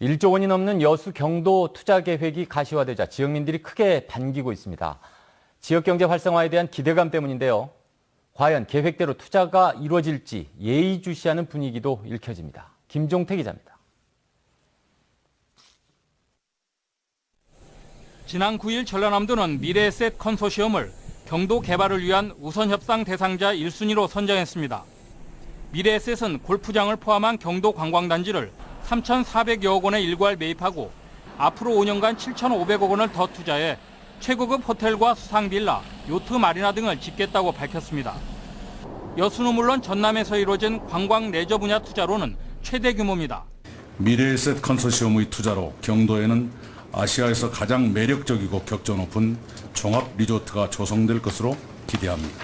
1조 원이 넘는 여수 경도 투자 계획이 가시화되자 지역민들이 크게 반기고 있습니다. 지역 경제 활성화에 대한 기대감 때문인데요. 과연 계획대로 투자가 이루어질지 예의주시하는 분위기도 읽혀집니다. 김종태 기자입니다. 지난 9일 전라남도는 미래에셋 컨소시엄을 경도 개발을 위한 우선 협상 대상자 1순위로 선정했습니다. 미래에셋은 골프장을 포함한 경도 관광단지를 3,400여억 원에 일괄 매입하고 앞으로 5년간 7,500억 원을 더 투자해 최고급 호텔과 수상 빌라, 요트 마리나 등을 짓겠다고 밝혔습니다. 여수는 물론 전남에서 이루어진 관광 레저 분야 투자로는 최대 규모입니다. 미래에셋 컨소시엄의 투자로 경도에는 아시아에서 가장 매력적이고 격조 높은 종합 리조트가 조성될 것으로 기대합니다.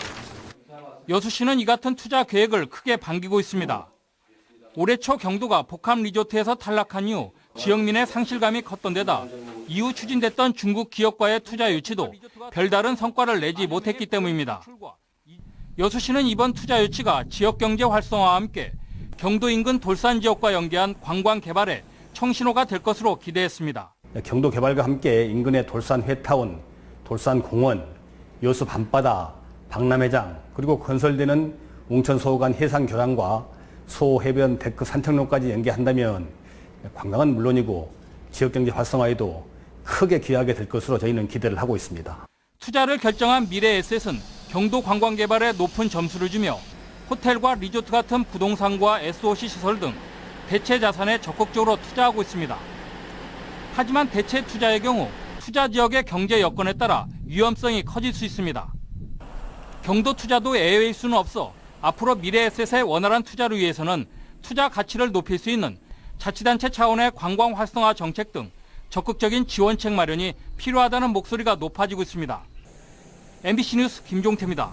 여수시는 이 같은 투자 계획을 크게 반기고 있습니다. 올해 초 경도가 복합 리조트에서 탈락한 이후 지역민의 상실감이 컸던 데다 이후 추진됐던 중국 기업과의 투자 유치도 별다른 성과를 내지 못했기 때문입니다. 여수시는 이번 투자 유치가 지역 경제 활성화와 함께 경도 인근 돌산 지역과 연계한 관광 개발에 청신호가 될 것으로 기대했습니다. 경도 개발과 함께 인근의 돌산 회타운, 돌산 공원, 여수 밤바다, 박람회장 그리고 건설되는 웅천 소호간 해상 교량과 소 해변 데크 산책로까지 연계한다면 관광은 물론이고 지역 경제 활성화에도 크게 기여하게 될 것으로 저희는 기대를 하고 있습니다. 투자를 결정한 미래에셋은 경도 관광 개발에 높은 점수를 주며 호텔과 리조트 같은 부동산과 SOC 시설 등 대체 자산에 적극적으로 투자하고 있습니다. 하지만 대체 투자의 경우 투자 지역의 경제 여건에 따라 위험성이 커질 수 있습니다. 경도 투자도 예외일 수는 없어 앞으로 미래에셋의 원활한 투자를 위해서는 투자 가치를 높일 수 있는 자치단체 차원의 관광 활성화 정책 등 적극적인 지원책 마련이 필요하다는 목소리가 높아지고 있습니다. MBC 뉴스 김종태입니다.